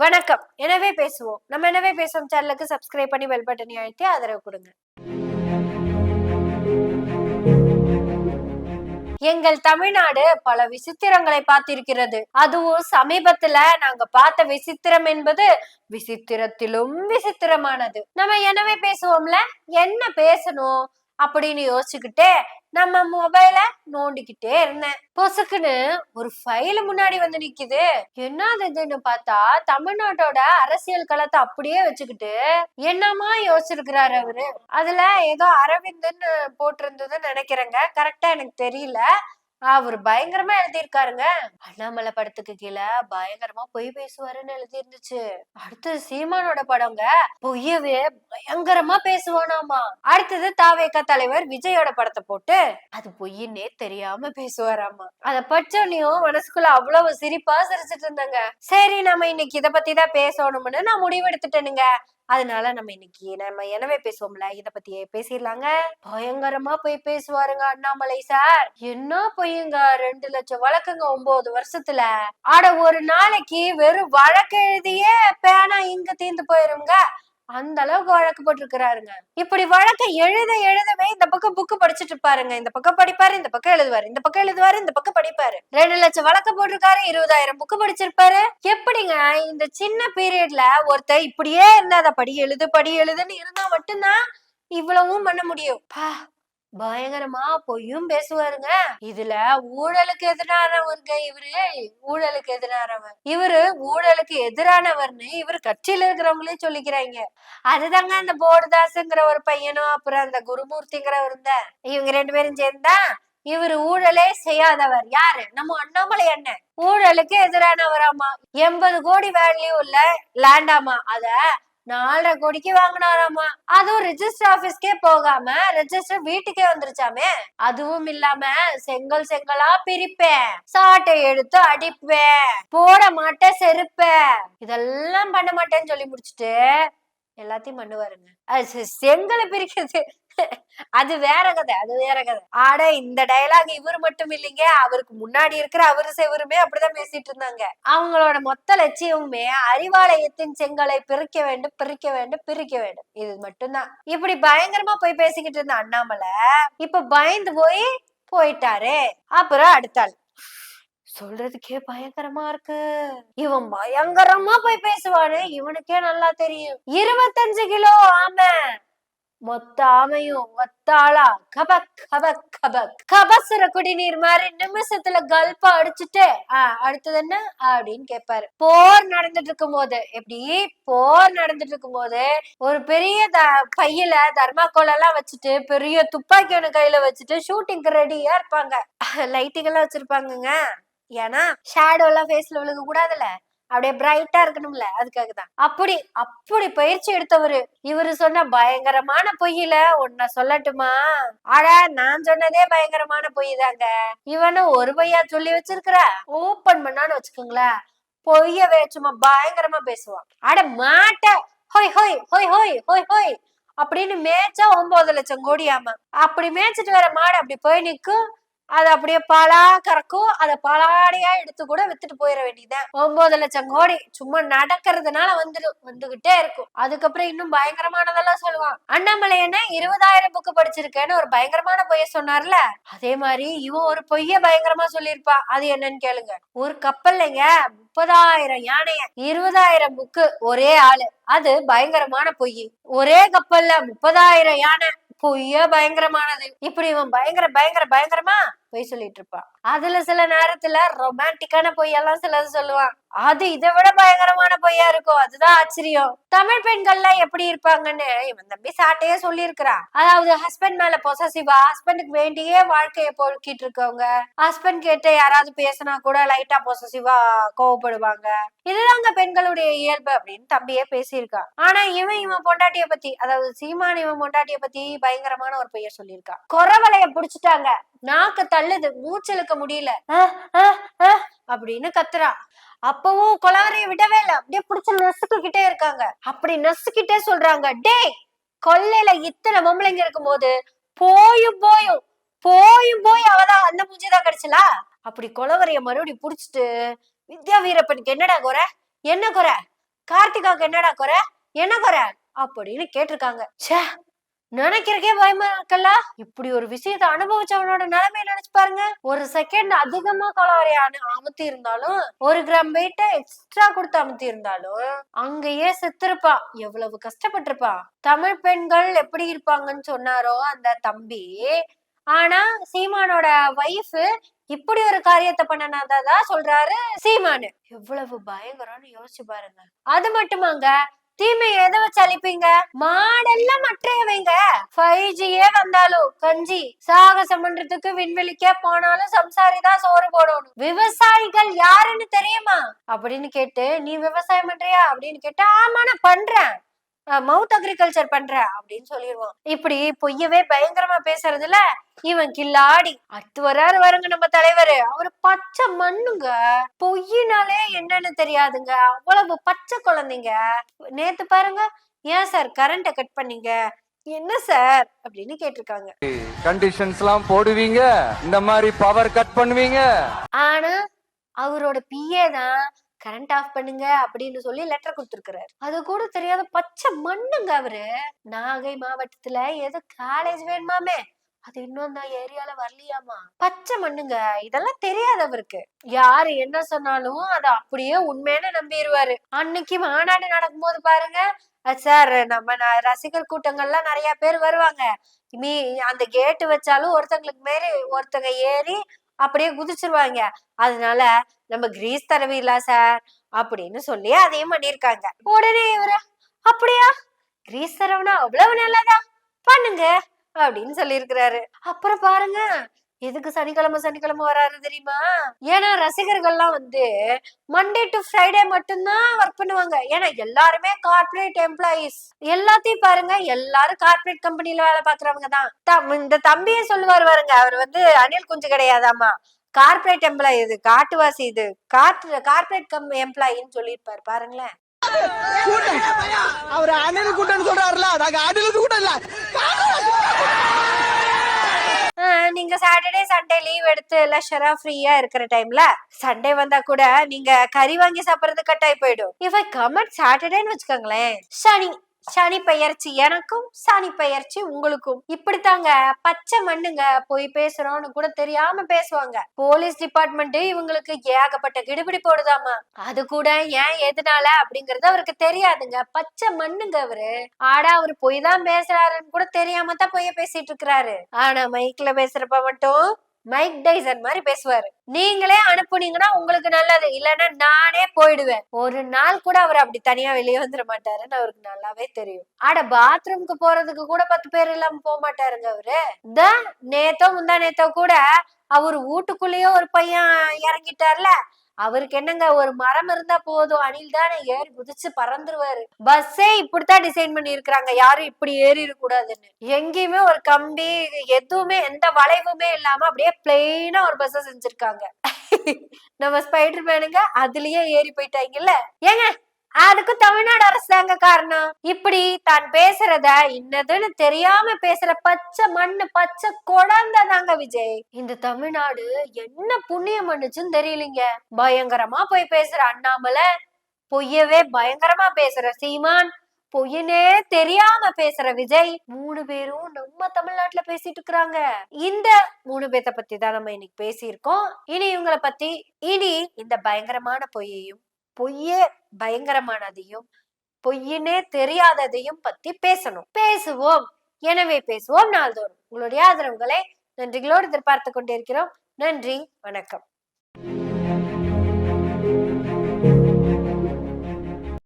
வணக்கம். எனவே பேசுவோம். நம்ம எனவே பேசுவோம்? சேனலுக்கு சப்ஸ்கிரைப் பண்ணி பெல் பட்டனை அழுத்தி ஆதரவு கொடுங்க. எங்கள் தமிழ்நாடு பல விசித்திரங்களை பார்த்திருக்கிறது. அதுவும் சமீபத்துல நாங்க பார்த்த விசித்திரம் என்பது விசித்திரத்திலும் விசித்திரமானது. நம்ம எனவே பேசுவோம்ல? என்ன பேசணும்? அப்படின்னு யோசிச்சுக்கிட்டே நம்ம மொபைல நோண்டிக்கிட்டே இருந்தேன். பொசுக்குன்னு ஒரு ஃபைல் முன்னாடி வந்து நிக்குது. என்னதுன்னு பார்த்தா தமிழ்நாட்டோட அரசியல் களத்தை அப்படியே வச்சுக்கிட்டு என்னமா யோசிச்சிருக்கிறாரு அவரு? அதுல ஏதோ அரவிந்துன்னு போட்டிருந்ததுன்னு நினைக்கிறேங்க. கரெக்டா எனக்கு தெரியல. அவர் பயங்கரமா எழுதியிருக்காருங்க. அண்ணாமலை படத்துக்கு கீழே பயங்கரமா பொய் பேசுவாருன்னு எழுதி இருந்துச்சு அடுத்தது சீமானோட படங்க பொய்யவே பயங்கரமா பேசுவானாமா. அடுத்தது தாவேக்கா தலைவர் விஜயோட படத்தை போட்டு அது பொய்யின்னே தெரியாம பேசுவாராமா. அத படிச்சோன்னையும் மனசுக்குள்ள அவ்வளவு சிரிப்பா சிரிச்சிட்டு இருந்தாங்க. சரி நம்ம இன்னைக்கு இத பத்தி தான் பேசணும்னு நான் முடிவெடுத்துட்டேனுங்க. அதனால நம்ம இன்னைக்கு நம்ம எனவே பேசுவோம்ல? இத பத்தி பேசிடலாங்க. பயங்கரமா போய் பேசுவாருங்க அண்ணாமலை சார். என்ன பொய்யுங்க ரெண்டு லட்சம் வழக்குங்க ஒன்பது வருஷத்துல. ஆட ஒரு நாளைக்கு வெறும் வழக்கு எழுதியே பேனா இங்க தீர்ந்து போயிருங்க. அந்த அளவுக்கு வழக்கு போட்டிருக்கிறாருங்க. இப்படி வழக்க எழுத எழுதவே இந்த பக்கம் புக்கு படிச்சுட்டு இருப்பாருங்க. இந்த பக்கம் படிப்பாரு இந்த பக்கம் எழுதுவாரு. இந்த பக்கம் எழுதுவாரு இந்த பக்கம் படிப்பாரு. ரெண்டு லட்சம் வழக்கு போட்டிருக்காரு இருபதாயிரம் புக்கு படிச்சிருப்பாரு. எப்படிங்க இந்த சின்ன பீரியட்ல ஒருத்தர் இப்படியே இருந்தா அதை படி எழுது படி எழுதுன்னு இருந்தா மட்டும்தான் இவ்வளவும் பண்ண முடியும். பயங்கரமா பொய்யும் பேசுவாருங்க. இதுல ஊழலுக்கு எதிரானவருங்க இவரு. ஊழலுக்கு எதிரானவர். இவரு ஊழலுக்கு எதிரானவர்னு இவரு கட்சியில இருக்கிறவங்களே சொல்லிக்கிறாங்க. அதுதாங்க அந்த போர்டுதாஸ்ங்கிற ஒரு பையனும் அப்புறம் அந்த குருமூர்த்திங்கிறவர் இருந்த இவங்க ரெண்டு பேரும் சேர்ந்தா இவர் ஊழலே செய்யாதவர். யாரு? நம்ம அண்ணாமலை அண்ணன். ஊழலுக்கு எதிரானவராமா? எண்பது கோடி வேல்யூ உள்ள லேண்டாமா அத நாலரை கோடிக்கு வாங்கினாராமா. அதுவும் ரெஜிஸ்டர் ஆபீஸ்க்கே போகாம ரெஜிஸ்டர் வீட்டுக்கே வந்துருச்சாமே. அதுவும் இல்லாம செங்கல் செங்கலா பிரிப்பேன். சாட்டை எடுத்து அடிப்பேன். போட மாட்டேன் செருப்பேன். இதெல்லாம் பண்ண மாட்டேன்னு சொல்லி முடிச்சுட்டு எல்லாத்தையும் பண்ணுவாருங்க. அது செங்கலை பிரிக்கிறது. அது வேற கதை அது வேற கதை. ஆட இந்த டயலாக் இவர் மட்டும் இல்லைங்க. அவருக்கு முன்னாடி இருக்கிற அவரு செவருமே அப்படிதான் பேசிட்டு இருந்தாங்க. அவங்களோட மொத்த லட்சியமுமே அறிவாலயத்தின் செங்கலை பிரிக்க வேண்டும் பிரிக்க வேண்டும் பிரிக்க வேண்டும். இது மட்டும்தான். இப்படி பயங்கரமா போய் பேசிக்கிட்டு இருந்த அண்ணாமலை இப்ப பயந்து போய் போயிட்டாரு. அப்புறம் அடுத்தாள். சொல்றதுக்கே பயங்கரமா இருக்கு. இவன் பயங்கரமா போய் பேசுவானு. இவனுக்கே நல்லா தெரியும். இருபத்தஞ்சு கிலோ ஆமை. மொத்த ஆமையும் ஒத்தாளா கபக் கபக் கபக். கபசுர குடிநீர் மாதிரி நிமிஷத்துல கல்பா அடிச்சுட்டு ஆஹ் அடுத்தது என்ன? அப்படின்னு கேட்பாரு போர் நடந்துட்டு இருக்கும் போது எப்படி? போர் நடந்துட்டு இருக்கும் போது ஒரு பெரிய த பையில தர்மாக்கோல் எல்லாம் வச்சுட்டு பெரிய துப்பாக்கி ஒண்ணு கையில வச்சுட்டு ஷூட்டிங்க்கு ரெடியா இருப்பாங்க. லைட்டிங் எல்லாம் வச்சிருப்பாங்கங்க. ஏன்னா ஷேடோ எல்லாம் ஃபேஸ்ல விழுக கூடாதுல்ல அப்படியே பிரைட்டா இருக்கணும்ல அதுக்காக தான் அப்படி அப்படி பயிற்சி எடுத்தவரு இவரு சொன்ன பயங்கரமான பொய்யில உன்னை சொல்லட்டுமா? அட நான் சொன்னதே பயங்கரமான பொய் தாங்க இவனும் ஒரு பொய்யா சொல்லி வச்சிருக்கிற? ஓபன் பண்ணான்னு வச்சுக்கோங்களேன். பொய்யவே சும்மா பயங்கரமா பேசுவான். அட மாட்ட! ஹோய் ஹோய் ஹோய் ஹோய் ஹோய் ஹோய்! அப்படின்னு மேய்ச்சா ஒன்பது லட்சம் கோடியாமா அப்படி மேய்ச்சிட்டு வர மாடு அப்படி போய் நிக்கும். அது அப்படியே பாலா கறக்கும். அதை பாலாடையா எடுத்து கூட வித்துட்டு போயிட வேண்டியதுதான். ஒன்பது லட்சம் கோடி. சும்மா நடக்கிறதுனால வந்துடும் வந்துகிட்டே இருக்கும். அதுக்கப்புறம் இன்னும் பயங்கரமானதெல்லாம் சொல்லுவான். அண்ணாமலை என்ன இருபதாயிரம் புக்கு படிச்சிருக்கேன்னு ஒரு பயங்கரமான பொய்ய சொன்னார்ல? அதே மாதிரி இவன் ஒரு பொய்ய பயங்கரமா சொல்லியிருப்பா. அது என்னன்னு கேளுங்க. ஒரு கப்பல்லைங்க முப்பதாயிரம் யானைய இருபதாயிரம் புக்கு ஒரே ஆளு. அது பயங்கரமான பொய். ஒரே கப்பல்ல முப்பதாயிரம் யானை பொய்யா பயங்கரமானது. இப்படி இவன் பயங்கர பயங்கர பயங்கரமா? பொய் சொல்லிட்டு இருப்பான் அதுல சில நேரத்துல ரொமான்டிக்கான பொய்யெல்லாம் சிலது சொல்லுவான் அது இதை விட பயங்கரமான பொய்யா இருக்கும் அதுதான் ஆச்சரியம். தமிழ் பெண்கள்லாம் எப்படி இருப்பாங்கன்னு இவன் தம்பி சாட்டையே சொல்லியிருக்கிறான் அதாவது ஹஸ்பண்ட் மேல பொசசிவா ஹஸ்பண்டுக்கு வேண்டியே வாழ்க்கையை போக்கிட்டு இருக்கவங்க. ஹஸ்பண்ட் கிட்ட யாராவது பேசினா கூட லைட்டா பொசசிவா கோவப்படுவாங்க. இதுதாங்க பெண்களுடைய இயல்பு அப்படின்னு தம்பியே பேசியிருக்கான் ஆனா இவன் இவன் பொண்டாட்டிய பத்தி அதாவது சீமான் இவன் பொண்டாட்டிய பத்தி பயங்கரமான ஒரு பொய்ய சொல்லியிருக்கான் குறவலைய புடிச்சிட்டாங்க. நாக்கு தள்ளுது மூச்செழுக்க முடியல. அப்படின்னு கத்துறா. அப்பவும் கொலவரைய விடவே இல்ல. அப்படியே புடிச்சு நசுக்கிட்டே இருக்காங்க. அப்படி நசுக்கிட்டே சொல்றாங்க டேய் கொல்லையில இத்தனை பொம்பளைங்க இருக்கும்போது போயும் போயும் போயும் போய் அவதான் அந்த மூஞ்சிதான் கிடைச்சலா? அப்படி கொலவரைய மறுபடியும் புடிச்சிட்டு வித்யா வீரப்பனுக்கு என்னடா குறை? என்ன குறை? கார்த்திகாவுக்கு என்னடா குறை? என்ன குறை? அப்படின்னு கேட்டிருக்காங்க. ச்சே நினைக்கிறக்கே பயமா இருக்கல்ல? இப்படி ஒரு விஷயத்த அனுபவிச்சவனோட நிலைமைய நினைச்சு பாருங்க. ஒரு செகண்ட் அதிகமா கலோரி அமுத்தி இருந்தாலும் ஒரு கிராம் வெயிட்ட எக்ஸ்ட்ரா கொடுத்து அமுத்தி இருந்தாலும் அங்கேயே செத்துருப்பா. எவ்வளவு கஷ்டப்பட்டிருப்பா. தமிழ் பெண்கள் எப்படி இருப்பாங்கன்னு சொன்னாரோ அந்த தம்பி. ஆனா சீமானோட வைஃப் இப்படி ஒரு காரியத்தை பண்ணனாதா சொல்றாரு சீமானு. எவ்வளவு பயங்கரம்னு யோசிச்சு பாருங்க. அது மட்டுமாங்க தீமை எதை வச்சு அழிப்பீங்க? மாடெல்லாம் மற்றையவைங்க ஃபைவ் ஜியே வந்தாலும் கஞ்சி சாகசம் பண்றதுக்கு விண்வெளிக்கே போனாலும் சம்சாரி தான் சோறு போடணும். விவசாயிகள் யாருன்னு தெரியுமா? அப்படின்னு கேட்டு நீ விவசாயம் பண்றியா? அப்படின்னு கேட்டா ஆமா நான் பண்றேன். மவுத் அக்ரிகல்ச்சர் பண்றேன் அப்படின்னு சொல்லிடுவான் இப்படி பொய்யவே பயங்கரமா பேசுறதுல இவன் கில்லாடி. அடுத்து வராரு வருங்க நம்ம தலைவர். அவரு பச்சை மண்ணுங்க. பொய்யினாலே என்னன்னு தெரியாதுங்க. அவ்வளவு பச்சை குழந்தைங்க. நேத்து பாருங்க ஏன் சார் கரண்ட கட் பண்ணீங்க? என்ன சார் அப்படின்னு கேட்டிருக்காங்க. கண்டிஷன்ஸ்லாம் போடுவீங்க. இந்த மாதிரி பவர் கட் பண்ணுவீங்க. ஆனா அவரோட பிஏ தான் கரண்ட் ஆஃப் பண்ணுங்க அப்படின்னு சொல்லி லெட்டர் கொடுத்துருக்கிறாரு. அது கூட தெரியாத பச்சை மண்ணுங்க அவரு. நாகை மாவட்டத்துல ஏதோ காலேஜ் வேணுமாமே. அது இன்னும் அந்த ஏரியால வரலையாமா? பச்சை மண்ணுங்க. இதெல்லாம் தெரியாது அவருக்கு. யாரு என்ன சொன்னாலும் அதை அப்படியே உண்மையான நம்பிடுவாரு அன்னைக்கு மாநாடு நடக்கும்போது பாருங்க. சார் நம்ம ந- ரசிகர் கூட்டங்கள்லாம் நிறைய பேர் வருவாங்க. மீ அந்த கேட்டு வச்சாலும் ஒருத்தங்களுக்கு மேலே ஒருத்தங்க ஏறி அப்படியே குதிச்சிருவாங்க. அதனால நம்ம கிரீஸ் தடவிடலாம் சார் அப்படின்னு சொல்லி அதையும் பண்ணிருக்காங்க உடனே இவரு அப்படியா? கிரீஸ் தரவுனா அவ்வளவு நல்லதா? பண்ணுங்க அப்படின்னு சொல்லியிருக்கிறாரு. அப்புறம் பாருங்க எதுக்கு சனிக்கிழமை சனிக்கிழமை வராரு தெரியுமா? ஏன்னா ரசிகர்கள்லாம் வந்து மண்டே டு ஃப்ரைடே மட்டும்தான் ஒர்க் பண்ணுவாங்க. ஏன்னா எல்லாருமே கார்ப்பரேட் எம்ப்ளாயீஸ் எல்லாத்தையும் பாருங்க எல்லாரும் கார்பரேட் கம்பெனில வேலை பாக்குறவங்க தான். தம்- இந்த தம்பியே சொல்லுவார் பாருங்க அவர் வந்து அணில் குஞ்சு கிடையாதாமா கார்ப்பரேட் எம்ப்ளாயி இது காட்டுவாசி இது. கார்ட் கார்பரேட் கம் எம்ப்ளாயின்னு சொல்லியிருப்பாரு பாருங்களேன். அவர் அணில் கூட்டம் சொல்றாருல நாங்க அணில் கூட்டம் இல்ல. நீங்க சாட்டர்டே சண்டே லீவ் எடுத்து லெஷரா ஃப்ரீயா இருக்கிற டைம்ல சண்டே வந்தா கூட நீங்க கறி வாங்கி சாப்பிடுறது கட்டாயி போயிடும். இவ கமெண்ட் சாட்டர்டேன்னு வச்சுக்கோங்களேன் சனி சனி பெயர்ச்சி எனக்கும் சனி பெயர்ச்சி உங்களுக்கும். இப்படித்தாங்க. பச்சை மண்ணுங்க போய் பேசுறோம்னு கூட தெரியாம பேசுவாங்க. போலீஸ் டிபார்ட்மெண்ட் இவங்களுக்கு ஏகப்பட்ட கிடுபிடி போடுதாமா. அது கூட ஏன் எதனால அப்படிங்கறது அவருக்கு தெரியாதுங்க. பச்சை மண்ணுங்க அவரு. ஆடா அவரு பொய் தான் பேசுறாருன்னு கூட தெரியாம தான் பொய்ய பேசிட்டு இருக்கிறாரு. ஆனா மைக்ல பேசுறப்ப மட்டும் மைக் டைசன் மாதிரி பேசுவாரு. நீங்களே அனுப்புனீங்கன்னா உங்களுக்கு நல்லது. இல்லைன்னா நானே போயிடுவேன். ஒரு நாள் கூட அவர் அப்படி தனியா வெளியே வந்துட மாட்டாருன்னு அவருக்கு நல்லாவே தெரியும். ஆட பாத்ரூம்க்கு போறதுக்கு கூட பத்து பேர் இல்லாம போக மாட்டாருங்க அவரு. இந்த நேத்தோ முந்தா நேத்தோ கூட அவர் வீட்டுக்குள்ளேயே ஒரு பையன் இறங்கிட்டார்ல. அவருக்கு என்னங்க ஒரு மரம் இருந்தா போதும். அணில் தானே ஏறி குதிச்சு பறந்துருவாரு. பஸ்ஸே இப்படித்தான் டிசைன் பண்ணி இருக்கிறாங்க யாரும் இப்படி ஏறி கூடாதுன்னு எங்கேயுமே ஒரு கம்பி எதுவுமே எந்த வளைவுமே இல்லாம அப்படியே பிளெயினா ஒரு பஸ்ஸை செஞ்சிருக்காங்க. நம்ம ஸ்பைடர் மேனுங்க அதுலயே ஏறி போயிட்டாங்கல்ல? ஏங்க அதுக்கு தமிழ்நாடு அரசு தாங்க காரணம். இப்படி தான் பேசுறத இன்னதுன்னு தெரியாம பேசுற பச்சை மண்ணு பச்சை குழந்தை தாங்க விஜய். இந்த தமிழ்நாடு என்ன புண்ணியம் பண்ணுச்சுன்னு தெரியலீங்க. பயங்கரமா போய் பேசுற அண்ணாமலை பொய்யவே பயங்கரமா பேசுற சீமான் பொய்யனே தெரியாம பேசுற விஜய் மூணு பேரும் நம்ம தமிழ்நாட்டுல பேசிட்டு இருக்கிறாங்க. இந்த மூணு பேத்த பத்தி தான் நம்ம இன்னைக்கு பேசியிருக்கோம். இனி இவங்களை பத்தி இனி இந்த பயங்கரமான பொய்யையும் பொய்யே பயங்கரமானதையும் பொய்யினே தெரியாததையும் பத்தி பேசணும். பேசுவோம். எனவே பேசுவோம் நாள்தோறும். உங்களுடைய ஆதரவுகளை நன்றிகளோடு எதிர்பார்த்து கொண்டிருக்கிறோம். நன்றி. வணக்கம்.